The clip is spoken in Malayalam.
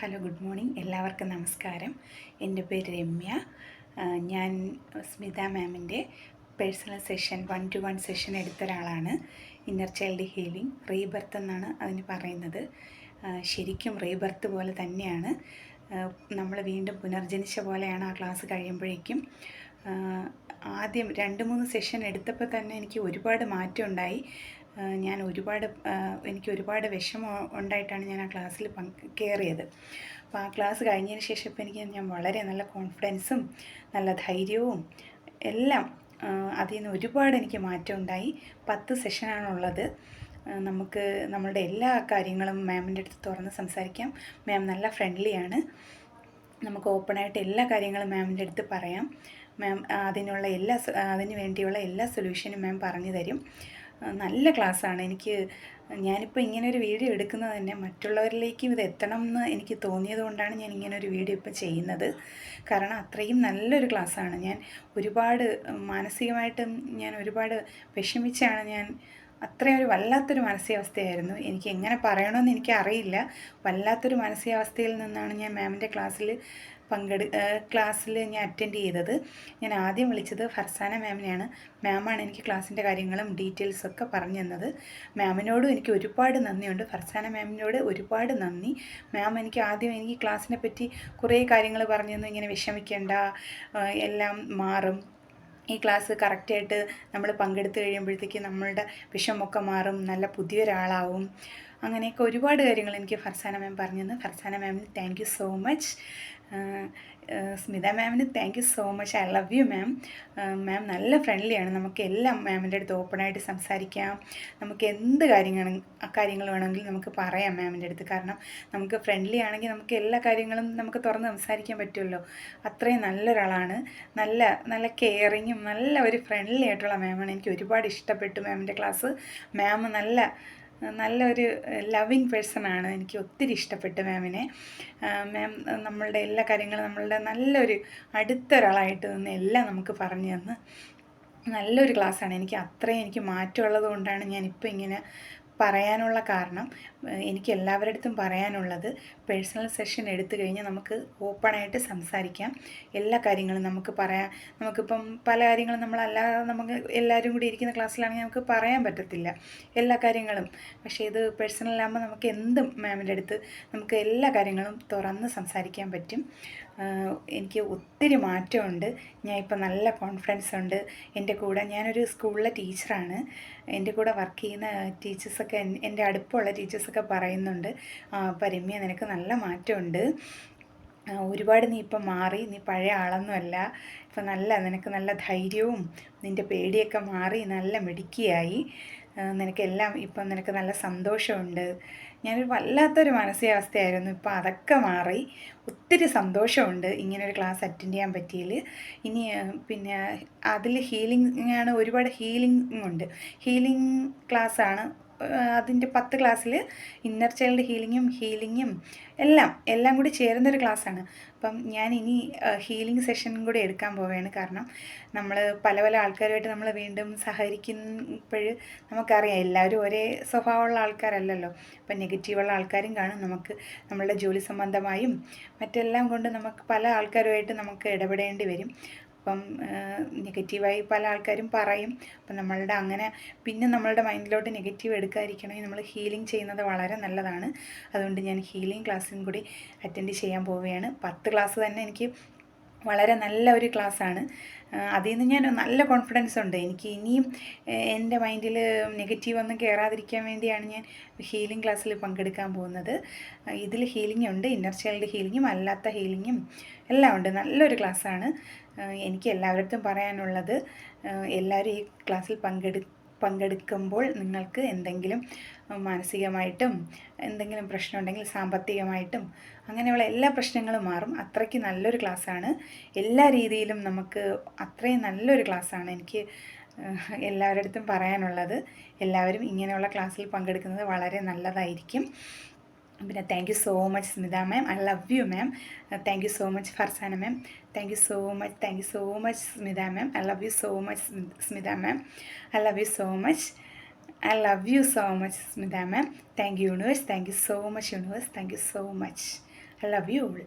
Hello good morning. എല്ലാവർക്കും നമസ്കാരം. എന്റെ പേര് രമ്യ. ഞാൻ സ്മിത മാമിന്റെ personal session one two one session എടുത്ത ഒരാളാണ്. ഇന്നർ ചൈൽഡ് ഹീലിംഗ് റീബർത്ത് എന്നാണ് അതിന് പറയുന്നത്. ശരിക്കും റീബർത്ത് പോലെ തന്നെയാണ്. നമ്മൾ വീണ്ടും പുനർജനിച്ച പോലെയാണ് ആ ക്ലാസ് കഴിയുമ്പോഴേക്കും. ആദ്യം രണ്ട് മൂന്ന് സെഷൻ എടുത്തപ്പോൾ തന്നെ എനിക്ക് ഒരുപാട് മാറ്റം ഉണ്ടായി. ഞാൻ ഒരുപാട് എനിക്ക് ഒരുപാട് വിഷമം ഉണ്ടായിട്ടാണ് ഞാൻ ആ ക്ലാസ്സിൽ പങ്ക് കയറിയത്. അപ്പോൾ ആ ക്ലാസ് കഴിഞ്ഞതിന് ശേഷം ഇപ്പോൾ എനിക്ക് ഞാൻ വളരെ നല്ല കോൺഫിഡൻസും നല്ല ധൈര്യവും എല്ലാം അതിൽ നിന്ന് ഒരുപാട് എനിക്ക് മാറ്റം ഉണ്ടായി. പത്ത് സെഷനാണുള്ളത് നമുക്ക് നമ്മളുടെ എല്ലാ കാര്യങ്ങളും മാമിന്റെ അടുത്ത് തുറന്ന് സംസാരിക്കാം. മാം നല്ല ഫ്രണ്ട്ലിയാണ് നമുക്ക് ഓപ്പണായിട്ട് എല്ലാ കാര്യങ്ങളും മാമിന്റെ അടുത്ത് പറയാം. മാം അതിനുള്ള എല്ലാ അതിനു വേണ്ടിയുള്ള എല്ലാ സൊല്യൂഷനും മാം പറഞ്ഞു തരും. നല്ല ക്ലാസ്സാണ്. എനിക്ക് ഞാനിപ്പോൾ ഇങ്ങനെ ഒരു വീഡിയോ എടുക്കുന്നത് തന്നെ മറ്റുള്ളവരിലേക്കും ഇത് എത്തണം എന്ന് എനിക്ക് തോന്നിയത് കൊണ്ടാണ് ഞാൻ ഇങ്ങനെ ഒരു വീഡിയോ ഇപ്പോൾ ചെയ്യുന്നത്. കാരണം അത്രയും നല്ലൊരു ക്ലാസ്സാണ്. ഞാൻ ഒരുപാട് മാനസികമായിട്ടും ഞാൻ ഒരുപാട് വിഷമിച്ചാണ് ഞാൻ അത്രയും ഒരു വല്ലാത്തൊരു മാനസികാവസ്ഥയായിരുന്നു. എനിക്ക് എങ്ങനെ പറയണമെന്ന് എനിക്ക് അറിയില്ല. വല്ലാത്തൊരു മാനസികാവസ്ഥയിൽ നിന്നാണ് ഞാൻ മാമിന്റെ ക്ലാസ്സിൽ പങ്കെടു ക്ലാസ്സിൽ ഞാൻ അറ്റൻഡ് ചെയ്തത്. ഞാൻ ആദ്യം വിളിച്ചത് ഫർസാന മാമിനെയാണ്. മാമാണ് എനിക്ക് ക്ലാസ്സിന്റെ കാര്യങ്ങളും ഡീറ്റെയിൽസൊക്കെ പറഞ്ഞു തന്നത്. മാമിനോടും എനിക്ക് ഒരുപാട് നന്ദിയുണ്ട്. ഫർസാന മാമിനോട് ഒരുപാട് നന്ദി. മാം എനിക്ക് ആദ്യം എനിക്ക് ക്ലാസ്സിനെ പറ്റി കുറേ കാര്യങ്ങൾ പറഞ്ഞു തന്നു. ഇങ്ങനെ വിഷമിക്കേണ്ട. എല്ലാം മാറും. ഈ ക്ലാസ് കറക്റ്റായിട്ട് നമ്മൾ പങ്കെടുത്ത് കഴിയുമ്പോഴത്തേക്ക് നമ്മളുടെ വിഷമൊക്കെ മാറും നല്ല പുതിയൊരാളാവും. അങ്ങനെയൊക്കെ ഒരുപാട് കാര്യങ്ങൾ എനിക്ക് ഫർസാന മാം പറഞ്ഞു തന്നു ഫർസാന മാമിന് thank you so much Smitha മാമിന് thank you so much I love you ma'am ma'am നല്ല ഫ്രണ്ട്ലിയാണ് നമുക്ക് എല്ലാം മാമിന്റെ അടുത്ത് ഓപ്പണായിട്ട് സംസാരിക്കാം. നമുക്ക് എന്ത് കാര്യങ്ങൾ കാര്യങ്ങൾ വേണമെങ്കിലും നമുക്ക് പറയാം മാമിന്റെ അടുത്ത്. കാരണം നമുക്ക് ഫ്രണ്ട്ലി ആണെങ്കിൽ നമുക്ക് എല്ലാ കാര്യങ്ങളും നമുക്ക് തുറന്ന് സംസാരിക്കാൻ പറ്റുമല്ലോ. അത്രയും നല്ലൊരാളാണ്. നല്ല നല്ല കെയറിങ്ങും നല്ല ഒരു ഫ്രണ്ട്ലി ആയിട്ടുള്ള മാമാണ് എനിക്ക് ഒരുപാട് ഇഷ്ടപ്പെട്ടു മാമിന്റെ ക്ലാസ് മാം നല്ല നല്ലൊരു ലവിങ് ആണ്. എനിക്ക് ഒത്തിരി ഇഷ്ടപ്പെട്ടു മാമിനെ മാം നമ്മളുടെ എല്ലാ കാര്യങ്ങളും നമ്മളുടെ നല്ലൊരു അടുത്തൊരാളായിട്ട് നിന്ന് എല്ലാം നമുക്ക് പറഞ്ഞു തന്ന്. നല്ലൊരു ക്ലാസ്സാണ് എനിക്ക് അത്രയും എനിക്ക് മാറ്റമുള്ളത് കൊണ്ടാണ് ഞാനിപ്പോൾ ഇങ്ങനെ പറയാനുള്ള കാരണം എനിക്ക് എല്ലാവരുടെ അടുത്തും പറയാനുള്ളത് പേഴ്സണൽ സെഷൻ എടുത്തു കഴിഞ്ഞാൽ നമുക്ക് ഓപ്പണായിട്ട് സംസാരിക്കാം. എല്ലാ കാര്യങ്ങളും നമുക്ക് പറയാം നമുക്കിപ്പം പല കാര്യങ്ങളും നമ്മളല്ലാതെ നമുക്ക് എല്ലാവരും കൂടി ഇരിക്കുന്ന ക്ലാസ്സിലാണെങ്കിൽ നമുക്ക് പറയാൻ പറ്റത്തില്ല. എല്ലാ കാര്യങ്ങളും. പക്ഷേ ഇത് പേഴ്സണലാകുമ്പോൾ നമുക്ക് എന്തും മാമിന്റെ അടുത്ത് നമുക്ക് എല്ലാ കാര്യങ്ങളും തുറന്ന് സംസാരിക്കാൻ പറ്റും. എനിക്ക് ഒത്തിരി മാറ്റമുണ്ട്. ഞാൻ ഇപ്പോൾ നല്ല കോൺഫിഡൻസ് ഉണ്ട്. എന്റെ കൂടെ ഞാനൊരു സ്കൂളിലെ ടീച്ചറാണ്. എന്റെ കൂടെ വർക്ക് ചെയ്യുന്ന ടീച്ചേഴ്സൊക്കെ എൻ- എന്റെ അടുപ്പമുള്ള ടീച്ചേഴ്സൊക്കെ പറയുന്നുണ്ട് പരിമ്യ നിനക്ക് നല്ല മാറ്റമുണ്ട്. ഒരുപാട് നീ ഇപ്പം മാറി നീ പഴയ ആളൊന്നുമല്ല. ഇപ്പം നല്ല നിനക്ക് നല്ല ധൈര്യവും നിന്റെ പേടിയൊക്കെ മാറി നല്ല മിടുക്കിയായി. നിനക്കെല്ലാം ഇപ്പം നിനക്ക് നല്ല സന്തോഷമുണ്ട്. ഞാനൊരു വല്ലാത്തൊരു മാനസികാവസ്ഥയായിരുന്നു. ഇപ്പം അതൊക്കെ മാറി ഒത്തിരി സന്തോഷമുണ്ട് ഇങ്ങനൊരു ക്ലാസ് അറ്റൻഡ് ചെയ്യാൻ പറ്റിയതിൽ. ഇനി പിന്നെ അതിൽ ഹീലിംഗ് ആണ് ഒരുപാട് ഹീലിംഗ് ഉണ്ട്. ഹീലിംഗ് ക്ലാസ്സാണ് അതിന്റെ പത്ത് ക്ലാസ്സിൽ ഇന്നർ ചൈൽഡ് ഹീലിങ്ങും ഹീലിങ്ങും എല്ലാം എല്ലാം കൂടി ചേരുന്നൊരു ക്ലാസ്സാണ്. അപ്പം ഞാൻ ഇനി ഹീലിംഗ് സെഷൻ കൂടി എടുക്കാൻ പോവുകയാണ്. കാരണം നമ്മൾ പല പല ആൾക്കാരുമായിട്ട് നമ്മൾ വീണ്ടും സഹകരിക്കുമ്പോൾ നമുക്കറിയാം എല്ലാവരും ഒരേ സ്വഭാവമുള്ള ആൾക്കാരല്ലല്ലോ. അപ്പം നെഗറ്റീവുള്ള ആൾക്കാരും കാണും. നമുക്ക് നമ്മളുടെ ജോലി സംബന്ധമായും മറ്റെല്ലാം കൊണ്ട് നമുക്ക് പല ആൾക്കാരുമായിട്ട് നമുക്ക് ഇടപെടേണ്ടി വരും. അപ്പം നെഗറ്റീവായി പല ആൾക്കാരും പറയും. അപ്പം നമ്മളുടെ അങ്ങനെ പിന്നെ നമ്മളുടെ മൈൻഡിലോട്ട് നെഗറ്റീവ് എടുക്കാതിരിക്കണമെങ്കിൽ നമ്മൾ ഹീലിംഗ് ചെയ്യുന്നത് വളരെ നല്ലതാണ്. അതുകൊണ്ട് ഞാൻ ഹീലിംഗ് ക്ലാസ്സും കൂടി അറ്റൻഡ് ചെയ്യാൻ പോവുകയാണ്. പത്ത് ക്ലാസ് തന്നെ എനിക്ക് വളരെ നല്ല ഒരു ക്ലാസ്സാണ്. അതിൽ നിന്ന് ഞാൻ നല്ല കോൺഫിഡൻസ് ഉണ്ട്. എനിക്ക് ഇനിയും എന്റെ മൈൻഡിൽ നെഗറ്റീവ് ഒന്നും കയറാതിരിക്കാൻ വേണ്ടിയാണ് ഞാൻ ഹീലിംഗ് ക്ലാസ്സിൽ പങ്കെടുക്കാൻ പോകുന്നത്. ഇതിൽ ഹീലിംഗ് ഉണ്ട് ഇന്നർ ചൈൽഡ് ഹീലിങ്ങും അല്ലാത്ത ഹീലിങ്ങും എല്ലാം ഉണ്ട്. നല്ലൊരു ക്ലാസ്സാണ്. എനിക്ക് എല്ലാവരുടെ അടുത്തും പറയാനുള്ളത് എല്ലാവരും ഈ ക്ലാസ്സിൽ പങ്കെടു പങ്കെടുക്കുമ്പോൾ നിങ്ങൾക്ക് എന്തെങ്കിലും മാനസികമായിട്ടും എന്തെങ്കിലും പ്രശ്നമുണ്ടെങ്കിൽ സാമ്പത്തികമായിട്ടും അങ്ങനെയുള്ള എല്ലാ പ്രശ്നങ്ങളും മാറും. അത്രയ്ക്ക് നല്ലൊരു ക്ലാസ്സാണ്. എല്ലാ രീതിയിലും നമുക്ക് അത്രയും നല്ലൊരു ക്ലാസ്സാണ് എനിക്ക് എല്ലാവരുടെ അടുത്തും പറയാനുള്ളത്. എല്ലാവരും ഇങ്ങനെയുള്ള ക്ലാസ്സിൽ പങ്കെടുക്കുന്നത് വളരെ നല്ലതായിരിക്കും. പിന്നെ thank you so much Smitha ma'am I love you ma'am thank you so much Farzana ma'am thank you so much thank you so much Smitha ma'am I love you so much Smitha ma'am I love you so much I love you so much Smitha ma'am thank you universe thank you so much universe thank you so much I love you all